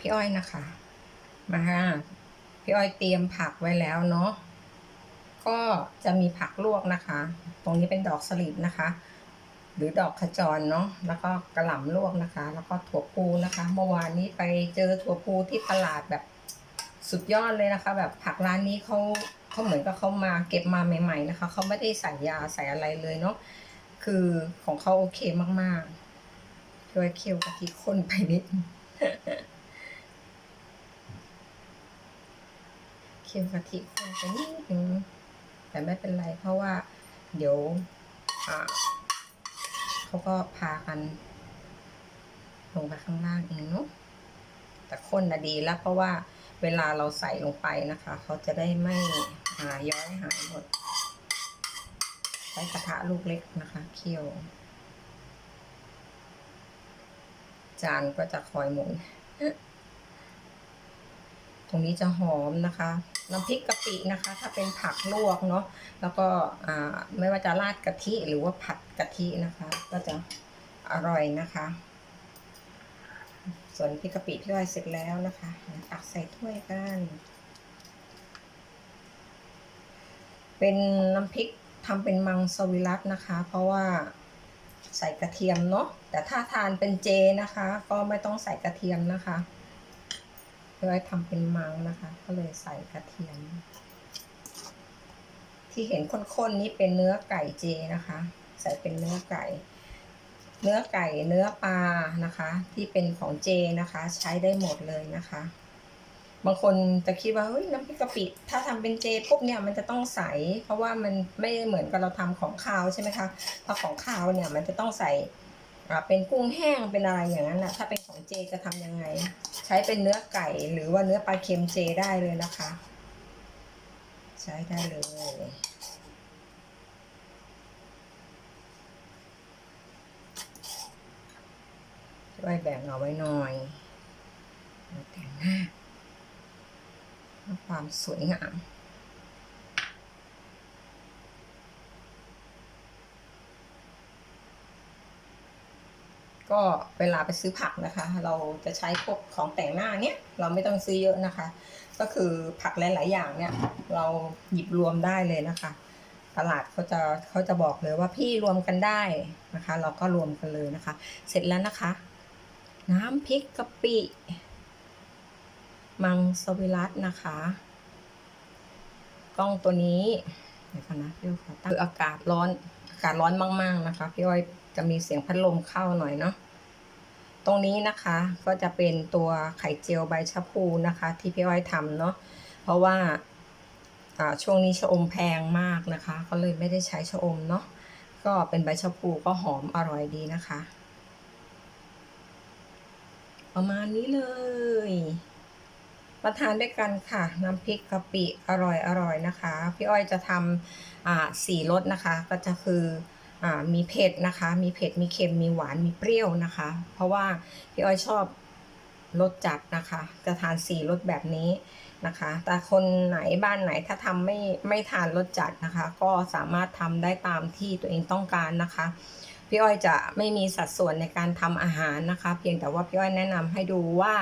พี่อ้อยนะคะ มาพี่อ้อยเตรียมผักไว้แล้วเนาะก็จะมีผักลวกนะคะ ตรงนี้เป็นดอกสลิดนะคะ หรือดอกขจรเนาะแล้วก็กระหล่ำลวกนะคะ แล้วก็ถั่วพูนะคะ เมื่อวานนี้ไปเจอถั่วพูที่ตลาดแบบสุดยอดเลยนะคะ แบบผักร้านนี้เขาเขาเหมือนกับเขามาเก็บมาใหม่ ๆนะคะเขาไม่ได้ใส่ยาใส่อะไรเลยเนาะคือของเขาโอเคมากๆช่วยเคี่ยวกะทิข้นไปนิด เคี่ยวกะทิข้นไปนิดนึง แต่ไม่เป็นไรเพราะว่าเดี๋ยวเขาก็พากัน ลงไปข้างล่างเองเนาะแต่ข้นนะดีแล้วเพราะว่าเวลาเราใส่ลงไปนะคะเขาจะได้ไม่หาย้อยหายหมดใช้กระทะลูกเล็กนะคะเคี่ยว จานก็จะคอยหมุน ตรงนี้จะหอมนะคะ น้ำพริกกะปินะคะ ถ้าเป็นผักลวกเนาะแล้วก็ไม่ว่าจะราดกะทิหรือว่าผัดกะทินะคะ ก็จะอร่อยนะคะ ส่วนพริกกะปิที่เราเสร็จแล้วนะคะตักใส่ถ้วยกัน เป็นน้ำพริกทำเป็นมังสวิรัตนะคะ เพราะว่าใส่กระเทียมเนาะแต่ถ้าทานเป็นเจนะคะ ก็ไม่ต้องใส่กระเทียมนะคะ เพื่อให้ทำเป็นมังนะคะ ก็เลยใส่กระเทียม ที่เห็นข้นๆนี้เป็นเนื้อไก่เจนะคะ ใส่เป็นเนื้อไก่ เนื้อไก่เนื้อปลานะคะ ที่เป็นของเจนะคะ ใช้ได้หมดเลยนะคะ บางคนจะคิดว่าเฮ้ยน้ำพริกกะปิถ้าทำเป็นเจปุ๊บเนี่ยมันจะต้องใส เพราะว่ามันไม่เหมือนกับเราทำของคาวใช่ไหมคะพราะของคาวเนี่ยมันจะต้องใส่ เป็นกุ้งแห้งเป็นอะไรอย่างนั้นนะถ้าเป็นของเจจะทำยังไง ใช้เป็นเนื้อไก่หรือว่าเนื้อปลาเค็มเจได้เลยนะคะ ใช้ได้เลยช่วยแบ่งเอาไว้หน่อยแต่งหน้าความสวยงาม ก็เวลาไปซื้อผักนะคะ เราจะใช้พวกของแต่งหน้าเนี้ยเราไม่ต้องซื้อเยอะนะคะ ก็คือผักหลาย ๆ อย่างเนี่ยเราหยิบรวมได้เลยนะคะ ตลาดเขาจะเขาจะบอกเลยว่าพี่รวมกันได้นะคะ เราก็รวมกันเลยนะคะ เสร็จแล้วนะคะ น้ำพริกกะปิ มังสวิรัตนะคะ กล้องตัวนี้เดี๋ยวก่อนนะพี่อ้อยขอตั้งคืออากาศร้อนากาศร้อนมาก ๆนะคะ พี่อ้อยจะมีเสียงพัดลมเข้าหน่อยเนาะตรงนี้นะคะก็จะเป็นตัวไข่เจียวใบชะพูนะคะ ที่พี่อ้อยทำเนาะเพราะว่าช่วงนี้ชะอมแพงมากนะคะ ก็เลยไม่ได้ใช้ชะอมเนาะก็เป็นใบชะพูก็หอมอร่อยดีนะคะ ประมาณนี้เลย มาทานด้วยกันค่ะ น้ำพริกกะปิอร่อยอร่อยนะคะ พี่อ้อยจะทำสี่รสนะคะ ก็จะคืออมีเผ็ดนะคะ มีเผ็ดมีเค็มมีหวานมีเปรี้ยวนะคะ เพราะว่าพี่อ้อยชอบรสจัดนะคะ จะทานสี่รสแบบนี้นะคะ แต่คนไหนบ้านไหนถ้าทำไม่ไม่ทานรสจัดนะคะ ก็สามารถทำได้ตามที่ตัวเองต้องการนะคะพี่อ้อยจะไม่มีสัดส่วนในการทำอาหารนะคะ เพียงแต่ว่าพี่อ้อยแนะนำให้ดูว่า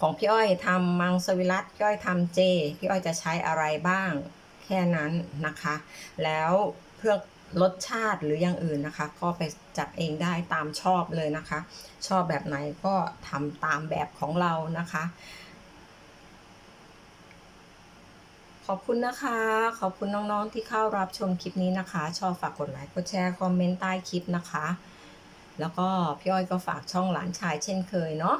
ของพี่อ้อยทำมังสวิรัตพี่อ้อยทำเจ พี่อ้อยจะใช้อะไรบ้างแค่นั้นนะคะ แล้วเพื่อรสชาติหรืออย่างอื่นนะคะ ก็ไปจัดเองได้ตามชอบเลยนะคะ ชอบแบบไหนก็ทำตามแบบของเรานะคะ ขอบคุณนะคะ ขอบคุณน้องๆที่เข้ารับชมคลิปนี้นะคะ ชอบฝากกดไลค์กดแชร์คอมเมนต์ใต้คลิปนะคะ แล้วก็พี่อ้อยก็ฝากช่องหลานชายเช่นเคยเนาะ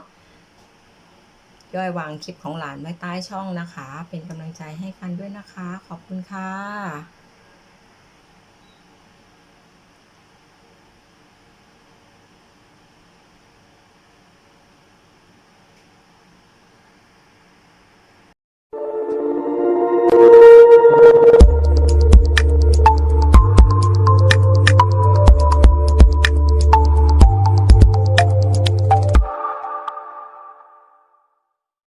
ย่อยวางคลิปของหลานไว้ใต้ช่องนะคะ เป็นกำลังใจให้กันด้วยนะคะ ขอบคุณค่ะ